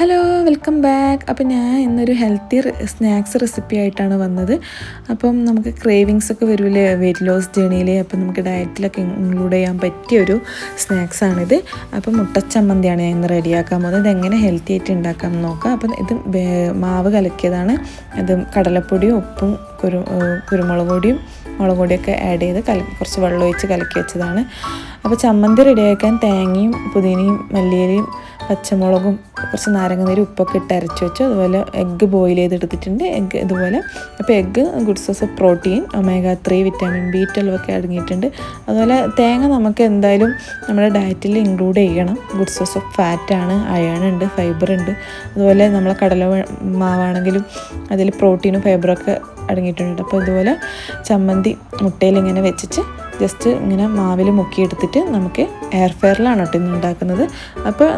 Hello welcome back അപ്പോൾ ഞാൻ ഇന്നൊരു ഹെൽത്തി സ്നാക്സ് റെസിപ്പി ആയിട്ടാണ് വന്നത്. അപ്പം നമുക്ക് ക്രേവിങ്സ് ഒക്കെ വരില്ലേ വെയിറ്റ് ലോസ് ജേണിയിൽ അപ്പം നമുക്ക് ഡയറ്റിലൊക്കെ ഇൻക്ലൂഡ് ചെയ്യാൻ പറ്റിയ പറ്റിയൊരു സ്നാക്സാണിത് അപ്പം മുട്ടച്ചമ്മന്തിയാണ് ഞാൻ ഇന്ന് റെഡിയാക്കാൻ പോകുന്നത്. ഇതെങ്ങനെ ഹെൽത്തി ആയിട്ട് ഉണ്ടാക്കാം നോക്കാം. അപ്പം ഇത് മാവ് കലക്കിയതാണ്. അത് കടലപ്പൊടിയും ഉപ്പും കുരു കുരുമുളക് പൊടിയും മുളക് പൊടിയൊക്കെ ആഡ് ചെയ്ത് കല കുറച്ച് വെള്ളം ഒഴിച്ച് കലക്കി വെച്ചതാണ്. അപ്പോൾ ചമ്മന്തി റെഡിയാക്കാൻ തേങ്ങയും പുതിനയും മല്ലിയിലയും പച്ചമുളകും കുറച്ച് നാരങ്ങ നീര് ഉപ്പൊക്കെ ഇട്ട് അരച്ച് വെച്ചു. അതുപോലെ എഗ്ഗ് ബോയിൽ ചെയ്തെടുത്തിട്ടുണ്ട്. എഗ്ഗ് ഇതുപോലെ. അപ്പോൾ egg good sauce protein omega three vitamin B twelve ഒക്കെ അടങ്ങിയിട്ടുണ്ട് അതുപോലെ തേങ്ങ നമുക്ക് എന്തായാലും നമ്മുടെ ഡയറ്റിൽ ഇൻക്ലൂഡ് ചെയ്യണം. ഗുഡ് സോസ് ഓഫ് ഫാറ്റാണ് ഫൈബർ ഉണ്ട് അതുപോലെ നമ്മളെ കടല മാവാണെങ്കിലും അതിൽ പ്രോട്ടീനും ഫൈബറൊക്കെ അടങ്ങിയിട്ടുണ്ട്. അപ്പോൾ ഇതുപോലെ ചമ്മന്തി മുട്ടയിൽ ഇങ്ങനെ വെച്ചിട്ട് ജസ്റ്റ് ഇങ്ങനെ മാവിൽ മുക്കിയെടുത്തിട്ട് നമുക്ക് എയർ ഫെയറിലാണ് കേട്ടോ ഇന്ന് ഉണ്ടാക്കുന്നത്. അപ്പോൾ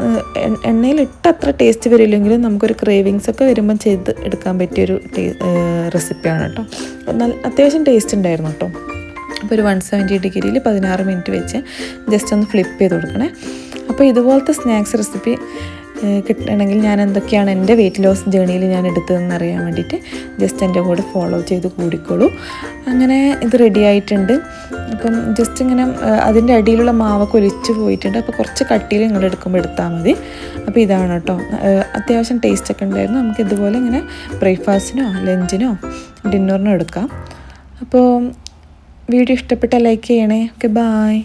എണ്ണയിൽ ഇട്ട് അത്ര ടേസ്റ്റ് വരില്ലെങ്കിലും നമുക്കൊരു ക്രേവിങ്സ് ഒക്കെ വരുമ്പം ചെയ്ത് എടുക്കാൻ പറ്റിയൊരു ടേ റെസിപ്പിയാണ് കേട്ടോ. നല്ല അത്യാവശ്യം ടേസ്റ്റ് ഉണ്ടായിരുന്നു കേട്ടോ. അപ്പോൾ ഒരു വൺ സെവന്റി ഡിഗ്രിയിൽ പതിനാറ് മിനിറ്റ് വെച്ച് ജസ്റ്റ് ഒന്ന് ഫ്ലിപ്പ് ചെയ്ത് കൊടുക്കണേ. അപ്പോൾ ഇതുപോലത്തെ സ്നാക്സ് റെസിപ്പി കിട്ടണമെങ്കിൽ ഞാൻ എന്തൊക്കെയാണ് എന്റെ വെയിറ്റ് ലോസ് ജേണിയിൽ ഞാൻ എടുത്തതെന്ന് അറിയാൻ വേണ്ടിയിട്ട് ജസ്റ്റ് എന്റെ കൂടെ ഫോളോ ചെയ്ത് കൂടിക്കോളൂ. അങ്ങനെ ഇത് റെഡി ആയിട്ടുണ്ട്. അപ്പം ജസ്റ്റ് ഇങ്ങനെ അതിന്റെ അടിയിലുള്ള മാവൊക്കെ ഒലിച്ച് പോയിട്ടുണ്ട്. അപ്പോൾ കുറച്ച് കട്ടിയിൽ നിങ്ങൾ എടുക്കുമ്പോൾ എടുത്താൽ മതി. അപ്പോൾ ഇതാണ് കേട്ടോ അത്യാവശ്യം ടേസ്റ്റ് ഒക്കെ ഉണ്ടായിരുന്നു. നമുക്ക് ഇതുപോലെ ഇങ്ങനെ ബ്രേക്ക്ഫാസ്റ്റിനോ ലഞ്ചിനോ ഡിന്നറിനോ എടുക്കാം. അപ്പോൾ വീഡിയോ ഇഷ്ടപ്പെട്ടാൽ ലൈക്ക് ചെയ്യണേ. Okay bye